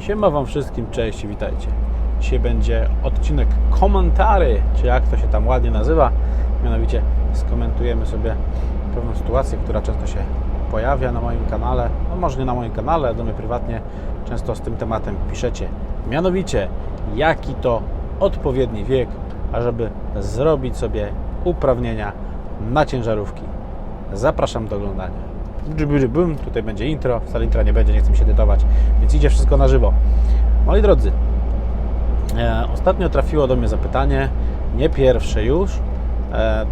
Siema Wam wszystkim, cześć i witajcie. Dzisiaj będzie odcinek komentary, czy jak to się tam ładnie nazywa. Mianowicie skomentujemy sobie pewną sytuację, która często się pojawia na moim kanale. No może nie na moim kanale, do mnie prywatnie często z tym tematem piszecie. Mianowicie, jaki to odpowiedni wiek, ażeby zrobić sobie uprawnienia na ciężarówki. Zapraszam do oglądania. Bum, tutaj będzie intro, wcale intra nie będzie, nie chcę mi się edytować, więc idzie wszystko na żywo. Moi drodzy, e, ostatnio trafiło do mnie zapytanie, nie pierwsze już, e,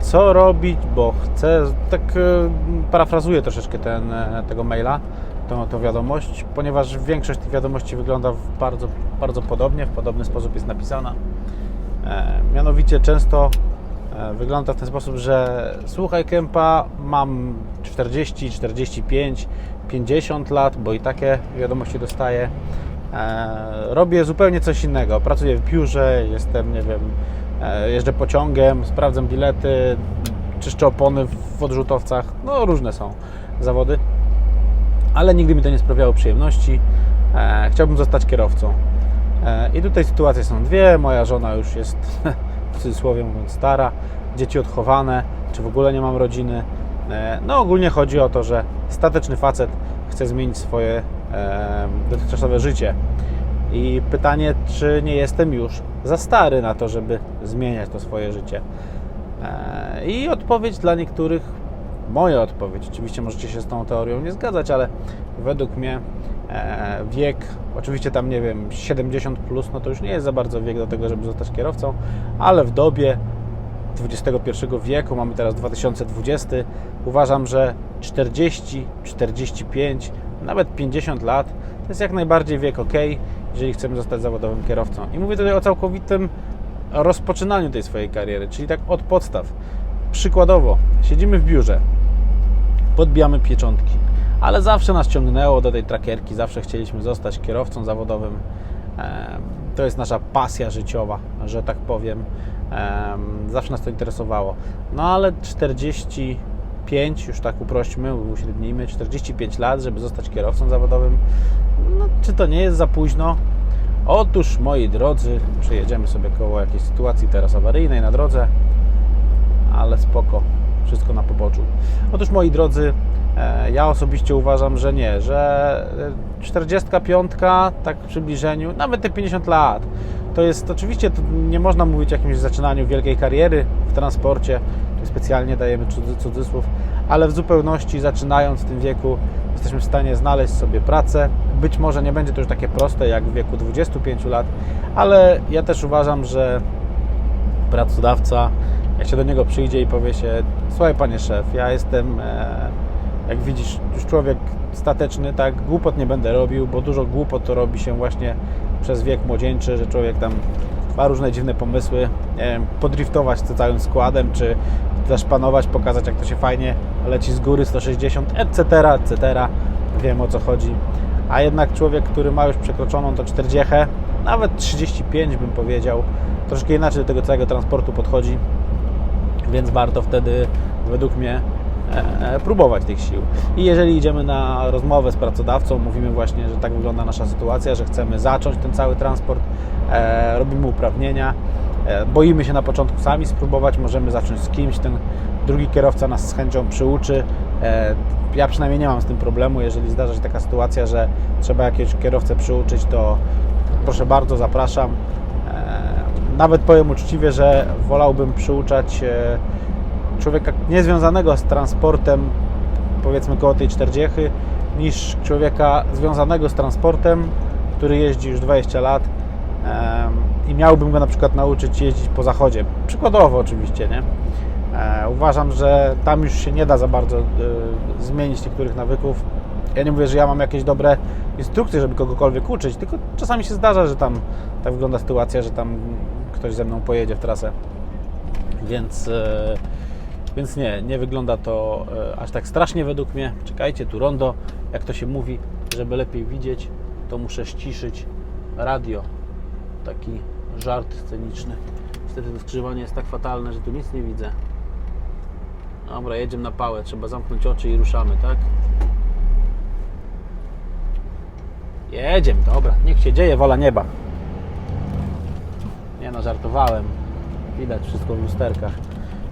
co robić, bo chcę, tak e, parafrazuję troszeczkę ten, e, tego maila, tą, tą wiadomość, ponieważ większość tych wiadomości wygląda bardzo, bardzo podobnie, w podobny sposób jest napisana. E, mianowicie często e, wygląda w ten sposób, że słuchaj Kępa, mam 40, 45, 50 lat, bo i takie wiadomości dostaję. E, robię zupełnie coś innego. Pracuję w biurze, jestem, nie wiem, e, jeżdżę pociągiem, sprawdzam bilety, czyszczę opony w odrzutowcach. No różne są zawody, ale nigdy mi to nie sprawiało przyjemności. E, chciałbym zostać kierowcą. I tutaj sytuacje są dwie. Moja żona już jest w cudzysłowie mówiąc stara, dzieci odchowane, czy w ogóle nie mam rodziny. E, No ogólnie chodzi o to, że stateczny facet chce zmienić swoje e, dotychczasowe życie. I pytanie, czy nie jestem już za stary na to, żeby zmieniać to swoje życie. E, I odpowiedź dla niektórych, moja odpowiedź, oczywiście możecie się z tą teorią nie zgadzać, ale według mnie wiek, oczywiście tam nie wiem, 70 plus, no to już nie jest za bardzo wiek do tego, żeby zostać kierowcą, ale w dobie XXI wieku, mamy teraz 2020, uważam, że 40, 45, nawet 50 lat to jest jak najbardziej wiek ok, jeżeli chcemy zostać zawodowym kierowcą. I mówię tutaj o całkowitym rozpoczynaniu tej swojej kariery, czyli tak od podstaw. Przykładowo, siedzimy w biurze, podbijamy pieczątki, ale zawsze nas ciągnęło do tej trakierki, zawsze chcieliśmy zostać kierowcą zawodowym. To jest nasza pasja życiowa, że tak powiem. Em, Zawsze nas to interesowało. No ale 45, już tak uprośćmy, uśrednijmy, 45 lat, żeby zostać kierowcą zawodowym, no, czy to nie jest za późno? Otóż, moi drodzy, przejedziemy sobie koło jakiejś sytuacji teraz awaryjnej na drodze, ale spoko, wszystko na poboczu. Otóż, moi drodzy, ja osobiście uważam, że nie, że e, 45, tak w przybliżeniu, nawet te 50 lat, to jest oczywiście, to nie można mówić o jakimś zaczynaniu wielkiej kariery w transporcie, specjalnie dajemy cudzy- cudzysłów, ale w zupełności zaczynając w tym wieku jesteśmy w stanie znaleźć sobie pracę. Być może nie będzie to już takie proste jak w wieku 25 lat, ale ja też uważam, że pracodawca, jak się do niego przyjdzie i powie się, słuchaj panie szef, ja jestem, e, jak widzisz, już człowiek stateczny, tak, głupot nie będę robił, bo dużo głupot to robi się właśnie przez wiek młodzieńczy, że człowiek tam ma różne dziwne pomysły, nie wiem, podriftować to całym składem, czy zaszpanować, pokazać jak to się fajnie leci z góry 160, etc., etc. Wiem o co chodzi. A jednak człowiek, który ma już przekroczoną to 40, nawet 35 bym powiedział, troszkę inaczej do tego całego transportu podchodzi, więc warto wtedy według mnie próbować tych sił. I jeżeli idziemy na rozmowę z pracodawcą, mówimy właśnie, że tak wygląda nasza sytuacja, że chcemy zacząć ten cały transport, e, robimy uprawnienia, e, boimy się na początku sami spróbować, możemy zacząć z kimś, ten drugi kierowca nas z chęcią przyuczy. E, ja przynajmniej nie mam z tym problemu, jeżeli zdarza się taka sytuacja, że trzeba jakiegoś kierowcę przyuczyć, to proszę bardzo, zapraszam. E, Nawet powiem uczciwie, że wolałbym przyuczać e, człowieka niezwiązanego z transportem, powiedzmy koło tej 40, niż człowieka związanego z transportem, który jeździ już 20 lat i miałbym go na przykład nauczyć jeździć po zachodzie. Przykładowo oczywiście, nie? E, uważam, że tam już się nie da za bardzo e, zmienić niektórych nawyków. Ja nie mówię, że ja mam jakieś dobre instrukcje, żeby kogokolwiek uczyć, tylko czasami się zdarza, że tam tak wygląda sytuacja, że tam ktoś ze mną pojedzie w trasę. Więc, e, więc nie, nie wygląda to e, aż tak strasznie według mnie. Czekajcie, tu rondo, jak to się mówi, żeby lepiej widzieć, to muszę ściszyć radio. Taki żart sceniczny. Niestety to skrzyżowanie jest tak fatalne, że tu nic nie widzę. Dobra, jedziemy na pałę, trzeba zamknąć oczy i ruszamy, tak? Jedziemy, dobra, niech się dzieje, wola nieba. Nie no, żartowałem. Widać wszystko w lusterkach.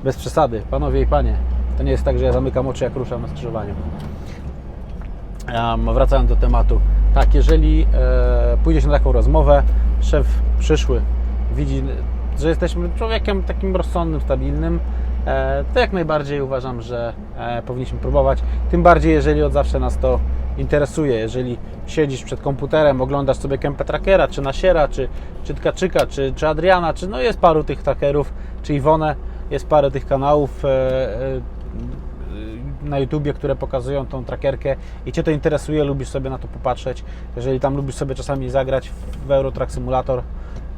Bez przesady, panowie i panie. To nie jest tak, że ja zamykam oczy, jak ruszam na skrzyżowaniu. Um, wracając do tematu. Tak, jeżeli e, pójdziesz na taką rozmowę, szef przyszły widzi, że jesteśmy człowiekiem takim rozsądnym, stabilnym, e, to jak najbardziej uważam, że e, powinniśmy próbować. Tym bardziej, jeżeli od zawsze nas to interesuje. Jeżeli siedzisz przed komputerem, oglądasz sobie Kempę Trackera, czy Nasiera, czy, czy Tkaczyka, czy, czy Adriana, czy no jest paru tych trackerów, czy Iwonę, jest parę tych kanałów. E, e, na YouTubie, które pokazują tą trackerkę i Cię to interesuje, lubisz sobie na to popatrzeć, jeżeli tam lubisz sobie czasami zagrać w Euro Truck Simulator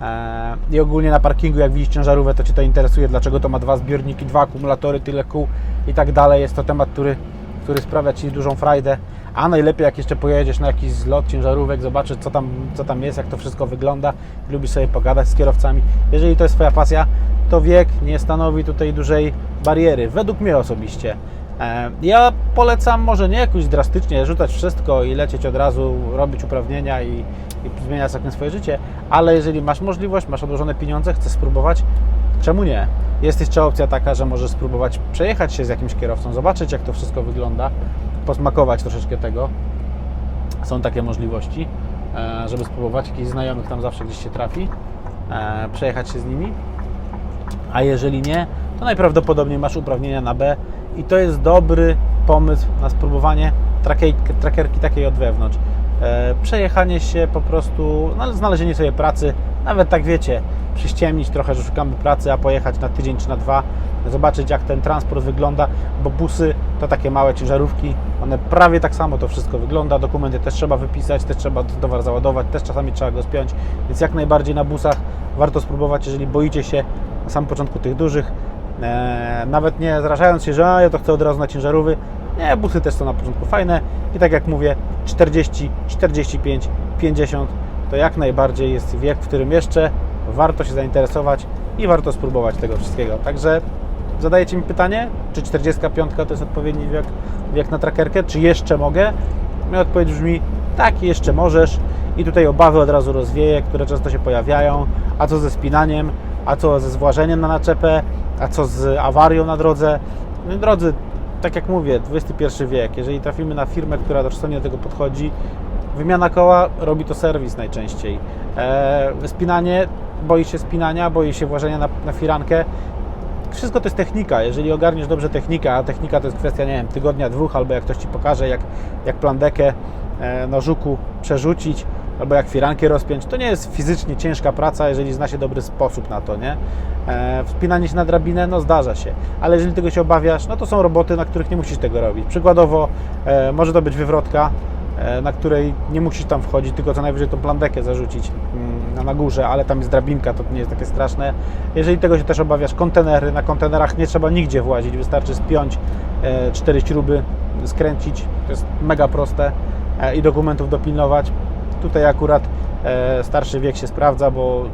e, i ogólnie na parkingu, jak widzisz ciężarówkę, to Cię to interesuje, dlaczego to ma dwa zbiorniki, dwa akumulatory, tyle kół i tak dalej. Jest to temat, który, który sprawia Ci dużą frajdę, a najlepiej jak jeszcze pojedziesz na jakiś zlot ciężarówek, zobaczysz co tam, co tam jest, jak to wszystko wygląda, lubisz sobie pogadać z kierowcami. Jeżeli to jest Twoja pasja, to wiek nie stanowi tutaj dużej bariery, według mnie osobiście. E, Ja polecam może nie jakoś drastycznie rzucać wszystko i lecieć od razu, robić uprawnienia i, i zmieniać całkiem swoje życie, ale jeżeli masz możliwość, masz odłożone pieniądze, chcesz spróbować, czemu nie? Jest jeszcze opcja taka, że możesz spróbować przejechać się z jakimś kierowcą, zobaczyć jak to wszystko wygląda, posmakować troszeczkę tego. Są takie możliwości, e, żeby spróbować. Jakichś znajomych tam zawsze gdzieś się trafi, e, przejechać się z nimi. A jeżeli nie, to najprawdopodobniej masz uprawnienia na B i to jest dobry pomysł na spróbowanie trackerki takiej od wewnątrz. E, przejechanie się po prostu, no, znalezienie sobie pracy, nawet tak wiecie, przyściemnić trochę, że szukamy pracy, a pojechać na tydzień czy na dwa, zobaczyć jak ten transport wygląda, bo busy to takie małe ciężarówki, one prawie tak samo to wszystko wygląda, dokumenty też trzeba wypisać, też trzeba towar załadować, też czasami trzeba go spiąć, więc jak najbardziej na busach warto spróbować, jeżeli boicie się na samym początku tych dużych, e, nawet nie zrażając się, że a, ja to chcę od razu na ciężarówy, nie, busy też są na początku fajne i tak jak mówię, 40, 45, 50 to jak najbardziej jest wiek, w którym jeszcze warto się zainteresować i warto spróbować tego wszystkiego. Także zadajecie mi pytanie, czy 45 to jest odpowiedni wiek, wiek na trackerkę, czy jeszcze mogę? Moja odpowiedź brzmi, tak, jeszcze możesz. I tutaj obawy od razu rozwieję, które często się pojawiają. A co ze spinaniem, a co ze zwłażeniem na naczepę, a co z awarią na drodze. No, drodzy, tak jak mówię, XXI wiek. Jeżeli trafimy na firmę, która rozsądnie do tego podchodzi, wymiana koła robi to serwis najczęściej. E, spinanie, boi się spinania, boi się włożenia na, na firankę. Wszystko to jest technika. Jeżeli ogarniesz dobrze technikę, a technika to jest kwestia, nie wiem, tygodnia, dwóch, albo jak ktoś Ci pokaże, jak, jak plandekę e, na żuku przerzucić, albo jak firankę rozpiąć, to nie jest fizycznie ciężka praca, jeżeli zna się dobry sposób na to, nie? E, wspinanie się na drabinę, no zdarza się, ale jeżeli tego się obawiasz, no to są roboty, na których nie musisz tego robić. Przykładowo, e, może to być wywrotka, e, na której nie musisz tam wchodzić, tylko co najwyżej tą plandekę zarzucić mm, na górze, ale tam jest drabinka, to nie jest takie straszne. Jeżeli tego się też obawiasz, kontenery, na kontenerach nie trzeba nigdzie włazić, wystarczy spiąć e, cztery śruby, skręcić, to jest mega proste e, i dokumentów dopilnować. Tutaj akurat e, starszy wiek się sprawdza, bo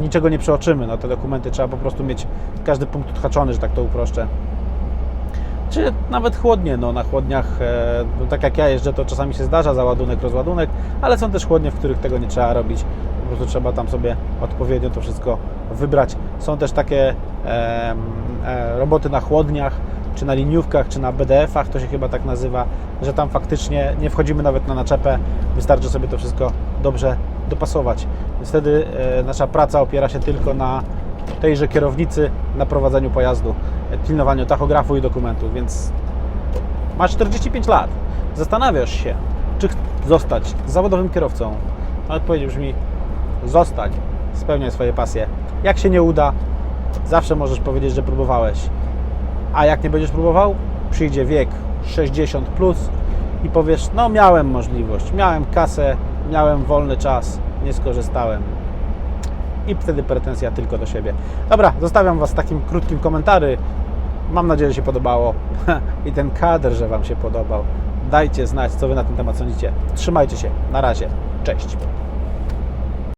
niczego nie przeoczymy, no te dokumenty trzeba po prostu mieć każdy punkt odhaczony, że tak to uproszczę czy nawet chłodnie. No, na chłodniach, e, no, tak jak ja jeżdżę, to czasami się zdarza załadunek, rozładunek, ale są też chłodnie, w których tego nie trzeba robić. Po prostu trzeba tam sobie odpowiednio to wszystko wybrać. Są też takie em, e, roboty na chłodniach, czy na liniówkach, czy na BDF-ach, to się chyba tak nazywa, że tam faktycznie nie wchodzimy nawet na naczepę, wystarczy sobie to wszystko dobrze dopasować. Więc wtedy e, nasza praca opiera się tylko na tejże kierownicy na prowadzeniu pojazdu, e, pilnowaniu tachografu i dokumentów, więc masz 45 lat, zastanawiasz się, czy zostać zawodowym kierowcą. A odpowiedź brzmi, zostań, spełniaj swoje pasje. Jak się nie uda, zawsze możesz powiedzieć, że próbowałeś. A jak nie będziesz próbował, przyjdzie wiek 60 plus i powiesz, no miałem możliwość, miałem kasę, miałem wolny czas, nie skorzystałem i wtedy pretensja tylko do siebie. Dobra, zostawiam Was takim krótkim komentarzy. Mam nadzieję, że się podobało i ten kadr, że Wam się podobał. Dajcie znać, co Wy na ten temat sądzicie. Trzymajcie się. Na razie. Cześć.